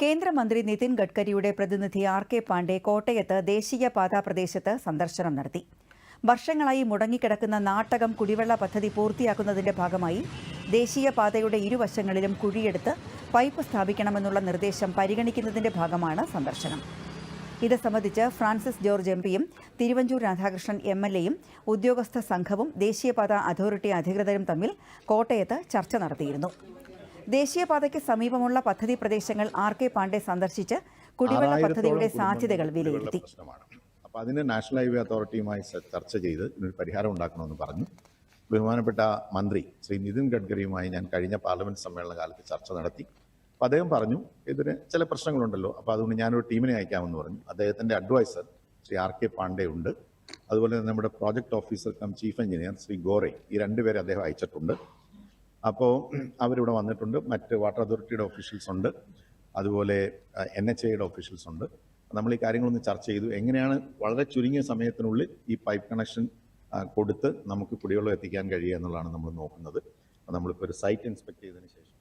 കേന്ദ്രമന്ത്രി നിതിൻ ഗഡ്കരിയുടെ പ്രതിനിധി R K Pandey കോട്ടയത്ത് ദേശീയപാതാ പ്രദേശത്ത് സന്ദർശനം നടത്തി. വർഷങ്ങളായി മുടങ്ങിക്കിടക്കുന്ന നാട്ടകം കുടിവെള്ള പദ്ധതി പൂർത്തിയാക്കുന്നതിന്റെ ഭാഗമായി ദേശീയപാതയുടെ ഇരുവശങ്ങളിലും കുഴിയെടുത്ത് പൈപ്പ് സ്ഥാപിക്കണമെന്നുള്ള നിർദ്ദേശം പരിഗണിക്കുന്നതിന്റെ ഭാഗമാണ് സന്ദർശനം. ഇത് സംബന്ധിച്ച് ഫ്രാൻസിസ് ജോർജ് എം പിയും തിരുവഞ്ചൂർ രാധാകൃഷ്ണൻ എം എൽ എയും ഉദ്യോഗസ്ഥ സംഘവും ദേശീയപാത അതോറിറ്റി അധികൃതരും തമ്മിൽ കോട്ടയത്ത് ചർച്ച നടത്തിയിരുന്നു. ദേശീയപാതയ്ക്ക് സമീപമുള്ള പദ്ധതി പ്രദേശങ്ങൾ ആർ കെ പാണ്ഡെ സന്ദർശിച്ച് കുടിവെള്ള പദ്ധതിയുടെ സാധ്യതകൾ വിലയിരുത്തി. അപ്പോൾ അതിന് നാഷണൽ ഹൈവേ അതോറിറ്റിയുമായി ചർച്ച ചെയ്ത് ഇതിനൊരു പരിഹാരം ഉണ്ടാക്കണമെന്ന് പറഞ്ഞു. ബഹുമാനപ്പെട്ട മന്ത്രി ശ്രീ നിതിൻ ഗഡ്കരിയുമായി ഞാൻ കഴിഞ്ഞ പാർലമെന്റ് സമ്മേളന കാലത്ത് ചർച്ച നടത്തി. അപ്പോൾ അദ്ദേഹം പറഞ്ഞു ഇതിന് ചില പ്രശ്നങ്ങളുണ്ടല്ലോ. അപ്പോൾ അതുകൊണ്ട് ഞാനൊരു ടീമിനെ അയക്കാമെന്ന് പറഞ്ഞു. അദ്ദേഹത്തിന്റെ advisor Shri R K Pandey ഉണ്ട്. അതുപോലെ തന്നെ നമ്മുടെ project officer cum chief engineer Shri Gore ഈ രണ്ടുപേരെ അദ്ദേഹം അയച്ചിട്ടുണ്ട്. അപ്പോൾ അവരിവിടെ വന്നിട്ടുണ്ട്. മറ്റ് വാട്ടർ അതോറിറ്റിയുടെ ഓഫീഷ്യൽസ് ഉണ്ട്. അതുപോലെ എൻ എച്ച് ഐയുടെ ഓഫീഷ്യൽസ് ഉണ്ട്. നമ്മൾ ഈ കാര്യങ്ങളൊന്ന് ചർച്ച ചെയ്തു. എങ്ങനെയാണ് വളരെ ചുരുങ്ങിയ സമയത്തിനുള്ളിൽ ഈ പൈപ്പ് കണക്ഷൻ കൊടുത്ത് നമുക്ക് കുടിവെള്ളം എത്തിക്കാൻ കഴിയുക എന്നുള്ളതാണ് നമ്മൾ നോക്കുന്നത്. നമ്മളിപ്പോൾ ഒരു സൈറ്റ് ഇൻസ്പെക്ട് ചെയ്തതിന് ശേഷം